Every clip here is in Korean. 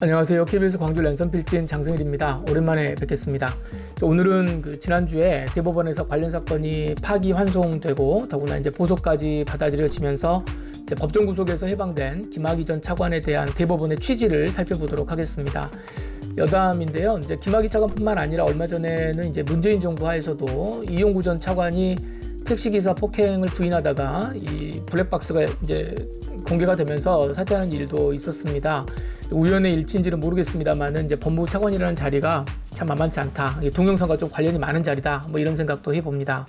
안녕하세요. KBS 광주 랜선 필진 장승일입니다. 오랜만에 뵙겠습니다. 자, 오늘은 그 지난주에 대법원에서 관련 사건이 파기 환송되고 더구나 이제 보석까지 받아들여지면서 이제 법정 구속에서 해방된 김학의 전 차관에 대한 대법원의 취지를 살펴보도록 하겠습니다. 여담인데요. 이제 김학의 차관뿐만 아니라 얼마 전에는 이제 문재인 정부 하에서도 이용구 전 차관이 택시기사 폭행을 부인하다가 이 블랙박스가 이제 공개가 되면서 사퇴하는 일도 있었습니다. 우연의 일치인지는 모르겠습니다만은 이제 법무부 차관이라는 자리가 참 만만치 않다. 동영상과 좀 관련이 많은 자리다. 뭐 이런 생각도 해봅니다.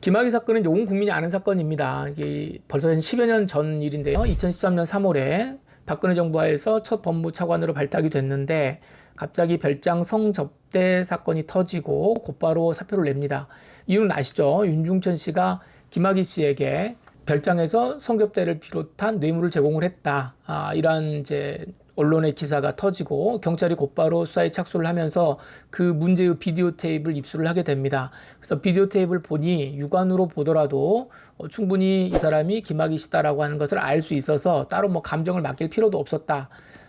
김학의 사건은 이제 온 국민이 아는 사건입니다. 이게 벌써 한 10여 년 전 일인데요. 2013년 3월에 박근혜 정부 하에서 첫 법무부 차관으로 발탁이 됐는데 갑자기 별장 성접대 사건이 터지고 곧바로 사표를 냅니다. 이유는 아시죠? 윤중천 씨가 김학의 씨에게 별장에서 성접대를 비롯한 뇌물을 제공을 했다. 아, 이러한 이제 언론의 기사가 터지고 경찰이 곧바로 수사에 착수를 하면서 그 문제의 비디오 테이프를 입수를 하게 됩니다. 그래서 비디오 테이프를 보니 육안으로 보더라도 어, 충분히 이 사람이 김학의 씨다라고 하는 것을 알 수 있어서 따로 뭐 감정을 맡길 필요도 없었다.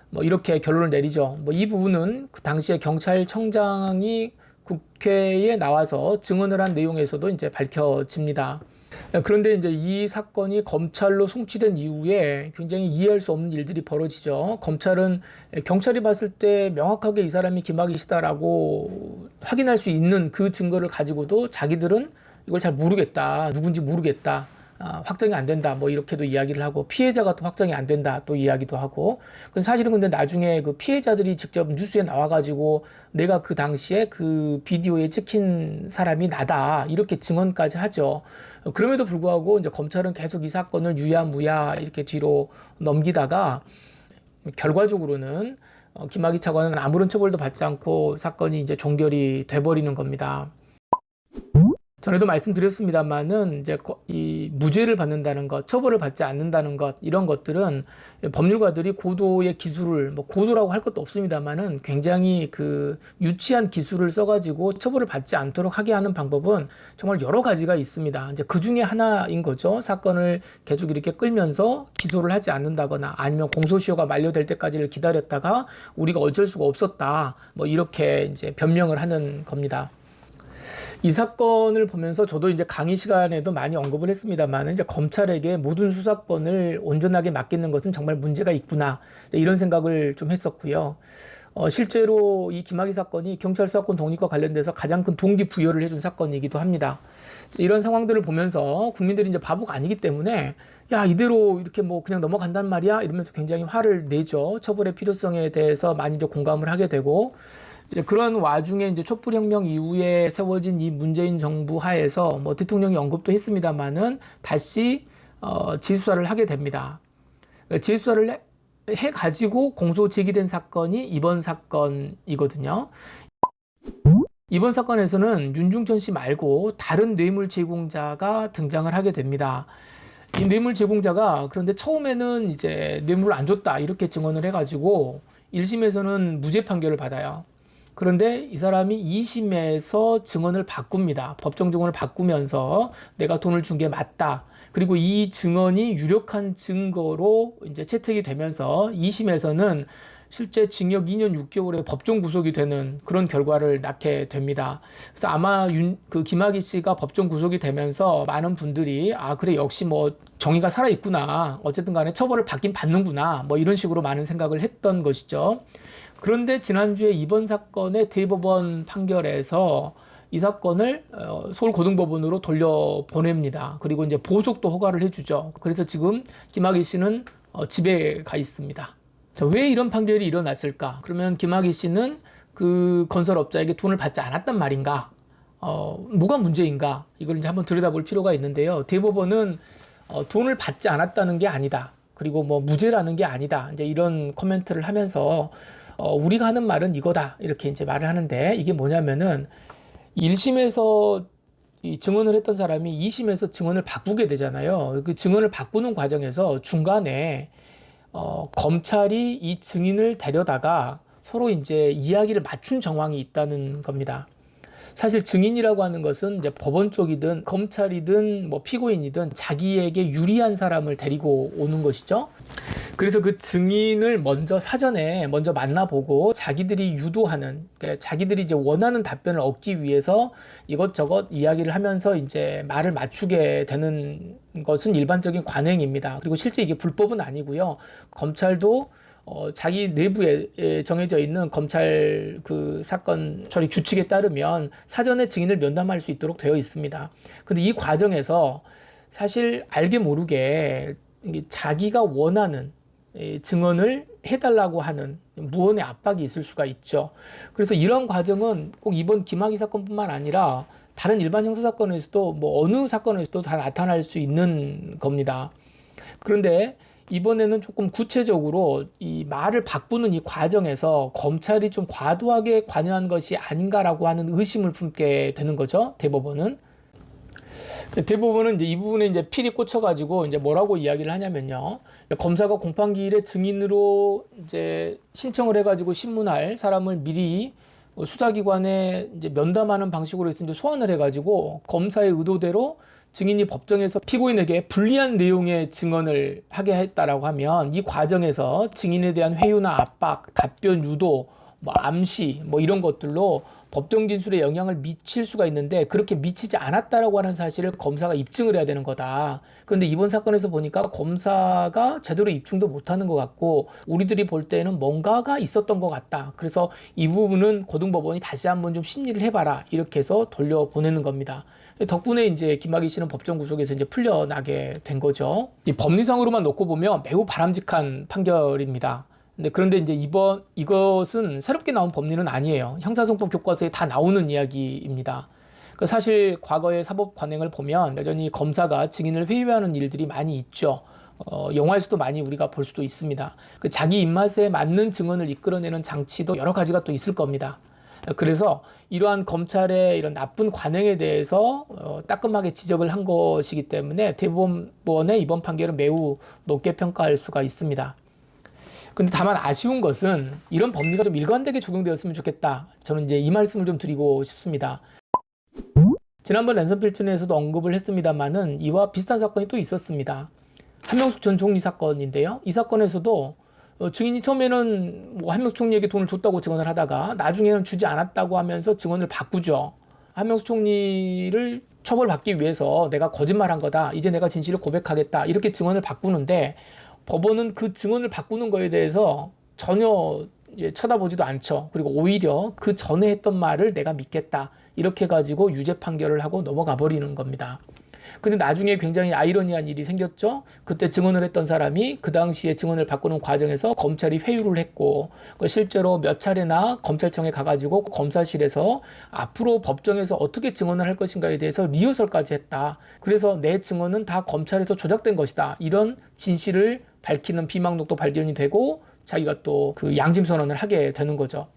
뭐 이렇게 결론을 내리죠. 뭐 이 부분은 그 당시에 경찰청장이 국회에 나와서 증언을 한 내용에서도 이제 밝혀집니다. 그런데 이제 이 사건이 검찰로 송치된 이후에 굉장히 이해할 수 없는 일들이 벌어지죠. 검찰은 경찰이 봤을 때 명확하게 이 사람이 김학의 씨다라고 확인할 수 있는 그 증거를 가지고도 자기들은 이걸 잘 모르겠다. 누군지 모르겠다. 아, 확정이 안 된다. 뭐 이렇게도 이야기를 하고 피해자가 또 확정이 안 된다. 또 이야기도 하고. 근데 사실은 근데 나중에 그 피해자들이 직접 뉴스에 나와가지고 내가 그 당시에 그 비디오에 찍힌 사람이 나다. 이렇게 증언까지 하죠. 그럼에도 불구하고 이제 검찰은 계속 이 사건을 유야무야 이렇게 뒤로 넘기다가 결과적으로는 어, 김학의 차관은 아무런 처벌도 받지 않고 사건이 이제 종결이 돼버리는 겁니다. 전에도 말씀드렸습니다만은 이제 이 무죄를 받는다는 것, 처벌을 받지 않는다는 것 이런 것들은 법률가들이 고도의 기술을 뭐 고도라고 할 것도 없습니다만은 굉장히 그 유치한 기술을 써가지고 처벌을 받지 않도록 하게 하는 방법은 정말 여러 가지가 있습니다. 이제 그 중에 하나인 거죠. 사건을 계속 이렇게 끌면서 기소를 하지 않는다거나 아니면 공소시효가 만료될 때까지를 기다렸다가 우리가 어쩔 수가 없었다. 뭐 이렇게 이제 변명을 하는 겁니다. 이 사건을 보면서 저도 이제 강의 시간에도 많이 언급을 했습니다만 이제 검찰에게 모든 수사권을 온전하게 맡기는 것은 정말 문제가 있구나 이런 생각을 좀 했었고요. 어, 실제로 이 김학의 사건이 경찰 수사권 독립과 관련돼서 가장 큰 동기 부여를 해준 사건이기도 합니다. 이런 상황들을 보면서 국민들이 이제 바보가 아니기 때문에 야 이대로 이렇게 뭐 그냥 넘어간단 말이야 이러면서 굉장히 화를 내죠. 처벌의 필요성에 대해서 많이 이제 공감을 하게 되고 이제 그런 와중에 이제 촛불혁명 이후에 세워진 이 문재인 정부 하에서 뭐 대통령이 언급도 했습니다만은 다시 어, 재수사를 하게 됩니다. 재수사를 해, 해 가지고 공소 제기된 사건이 이번 사건이거든요. 이번 사건에서는 윤중천 씨 말고 다른 뇌물 제공자가 등장을 하게 됩니다. 이 뇌물 제공자가 그런데 처음에는 이제 뇌물을 안 줬다 이렇게 증언을 해가지고 1심에서는 무죄 판결을 받아요. 그런데 이 사람이 2심에서 증언을 바꿉니다. 법정 증언을 바꾸면서 내가 돈을 준 게 맞다. 그리고 이 증언이 유력한 증거로 이제 채택이 되면서 2심에서는 실제 징역 2년 6개월의 법정 구속이 되는 그런 결과를 낳게 됩니다. 그래서 아마 윤, 그 김학의 씨가 법정 구속이 되면서 많은 분들이 아, 그래, 역시 뭐 정의가 살아있구나. 어쨌든 간에 처벌을 받긴 받는구나. 뭐 이런 식으로 많은 생각을 했던 것이죠. 그런데 지난주에 이번 사건의 대법원 판결에서 이 사건을 어, 서울고등법원으로 돌려보냅니다. 그리고 이제 보석도 허가를 해주죠. 그래서 지금 김학의 씨는 어, 집에 가 있습니다. 자, 왜 이런 판결이 일어났을까? 그러면 김학의 씨는 그 건설업자에게 돈을 받지 않았단 말인가? 어, 뭐가 문제인가? 이걸 이제 한번 들여다볼 필요가 있는데요. 대법원은 어, 돈을 받지 않았다는 게 아니다. 그리고 뭐 무죄라는 게 아니다. 이제 이런 코멘트를 하면서 어, 우리가 하는 말은 이거다. 이렇게 이제 말을 하는데 이게 뭐냐면은 1심에서 이 증언을 했던 사람이 2심에서 증언을 바꾸게 되잖아요. 그 증언을 바꾸는 과정에서 중간에 어, 검찰이 이 증인을 데려다가 서로 이제 이야기를 맞춘 정황이 있다는 겁니다. 사실 증인이라고 하는 것은 이제 법원 쪽이든 검찰이든 뭐 피고인이든 자기에게 유리한 사람을 데리고 오는 것이죠. 그래서 그 증인을 먼저 사전에 먼저 만나보고 자기들이 유도하는 그러니까 자기들이 이제 원하는 답변을 얻기 위해서 이것저것 이야기를 하면서 이제 말을 맞추게 되는 것은 일반적인 관행입니다. 그리고 실제 이게 불법은 아니고요. 검찰도 어, 자기 내부에 에 정해져 있는 검찰 그 사건 처리 규칙에 따르면 사전에 증인을 면담할 수 있도록 되어 있습니다. 근데 이 과정에서 사실 알게 모르게 자기가 원하는 이 증언을 해달라고 하는 무언의 압박이 있을 수가 있죠. 그래서 이런 과정은 꼭 이번 김학의 사건뿐만 아니라 다른 일반 형사 사건에서도 뭐 어느 사건에서도 다 나타날 수 있는 겁니다. 그런데 이번에는 조금 구체적으로 이 말을 바꾸는 이 과정에서 검찰이 좀 과도하게 관여한 것이 아닌가라고 하는 의심을 품게 되는 거죠. 대법원은. 대법원은 이제 이 부분에 이제 필이 꽂혀가지고 이제 뭐라고 이야기를 하냐면요. 검사가 공판기일에 증인으로 이제 신청을 해가지고 신문할 사람을 미리 수사기관에 이제 면담하는 방식으로 이제 소환을 해가지고 검사의 의도대로 증인이 법정에서 피고인에게 불리한 내용의 증언을 하게 했다라고 하면 이 과정에서 증인에 대한 회유나 압박, 답변 유도, 뭐 암시, 뭐 이런 것들로 법정 진술에 영향을 미칠 수가 있는데 그렇게 미치지 않았다라고 하는 사실을 검사가 입증을 해야 되는 거다. 그런데 이번 사건에서 보니까 검사가 제대로 입증도 못하는 것 같고 우리들이 볼 때는 뭔가가 있었던 것 같다. 그래서 이 부분은 고등법원이 다시 한번 좀 심리를 해봐라 이렇게 해서 돌려보내는 겁니다. 덕분에 이제 김학의 씨는 법정 구속에서 이제 풀려나게 된 거죠. 이 법리상으로만 놓고 보면 매우 바람직한 판결입니다. 근데 그런데 이제 이번 이것은 새롭게 나온 법리는 아니에요. 형사소송법 교과서에 다 나오는 이야기입니다. 그 사실 과거의 사법 관행을 보면 여전히 검사가 증인을 회유하는 일들이 많이 있죠. 어, 영화에서도 많이 우리가 볼 수도 있습니다. 그 자기 입맛에 맞는 증언을 이끌어내는 장치도 여러 가지가 또 있을 겁니다. 그래서 이러한 검찰의 이런 나쁜 관행에 대해서 어, 따끔하게 지적을 한 것이기 때문에 대법원의 이번 판결은 매우 높게 평가할 수가 있습니다. 근데 다만 아쉬운 것은 이런 법리가 좀 일관되게 적용되었으면 좋겠다. 저는 이제 이 말씀을 좀 드리고 싶습니다. 지난번 랜선 필튼에서도 언급을 했습니다만은 이와 비슷한 사건이 또 있었습니다. 한명숙 전 총리 사건인데요. 이 사건에서도 어, 증인이 처음에는 뭐 한명숙 총리에게 돈을 줬다고 증언을 하다가 나중에는 주지 않았다고 하면서 증언을 바꾸죠. 한명숙 총리를 처벌받기 위해서 내가 거짓말한 거다. 이제 내가 진실을 고백하겠다. 이렇게 증언을 바꾸는데 법원은 그 증언을 바꾸는 거에 대해서 전혀 쳐다보지도 않죠. 그리고 오히려 그 전에 했던 말을 내가 믿겠다. 이렇게 가지고 유죄 판결을 하고 넘어가 버리는 겁니다. 근데 나중에 굉장히 아이러니한 일이 생겼죠. 그때 증언을 했던 사람이 그 당시에 증언을 바꾸는 과정에서 검찰이 회유를 했고 그 실제로 몇 차례나 검찰청에 가가지고 검사실에서 앞으로 법정에서 어떻게 증언을 할 것인가에 대해서 리허설까지 했다. 그래서 내 증언은 다 검찰에서 조작된 것이다. 이런 진실을 밝히는 비망록도 발견이 되고 자기가 또 그 양심 선언을 하게 되는 거죠.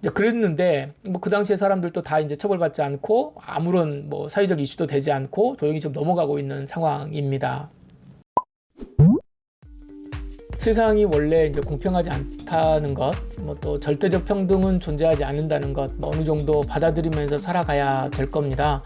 이제 그랬는데 뭐 그 당시에 사람들도 다 이제 처벌받지 않고 아무런 뭐 사회적 이슈도 되지 않고 조용히 좀 넘어가고 있는 상황입니다. 세상이 원래 이제 공평하지 않다는 것, 뭐 또 절대적 평등은 존재하지 않는다는 것, 뭐 어느 정도 받아들이면서 살아가야 될 겁니다.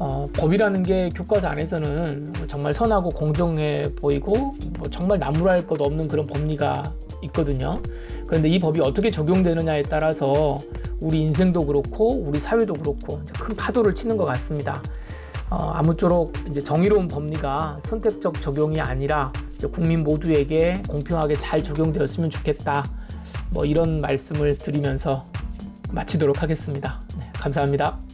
어, 법이라는 게 교과서 안에서는 정말 선하고 공정해 보이고 뭐 정말 나무랄 것 없는 그런 법리가 있거든요. 그런데 이 법이 어떻게 적용되느냐에 따라서 우리 인생도 그렇고 우리 사회도 그렇고 큰 파도를 치는 것 같습니다. 어, 아무쪼록 이제 정의로운 법리가 선택적 적용이 아니라 국민 모두에게 공평하게 잘 적용되었으면 좋겠다. 뭐 이런 말씀을 드리면서 마치도록 하겠습니다. 네, 감사합니다.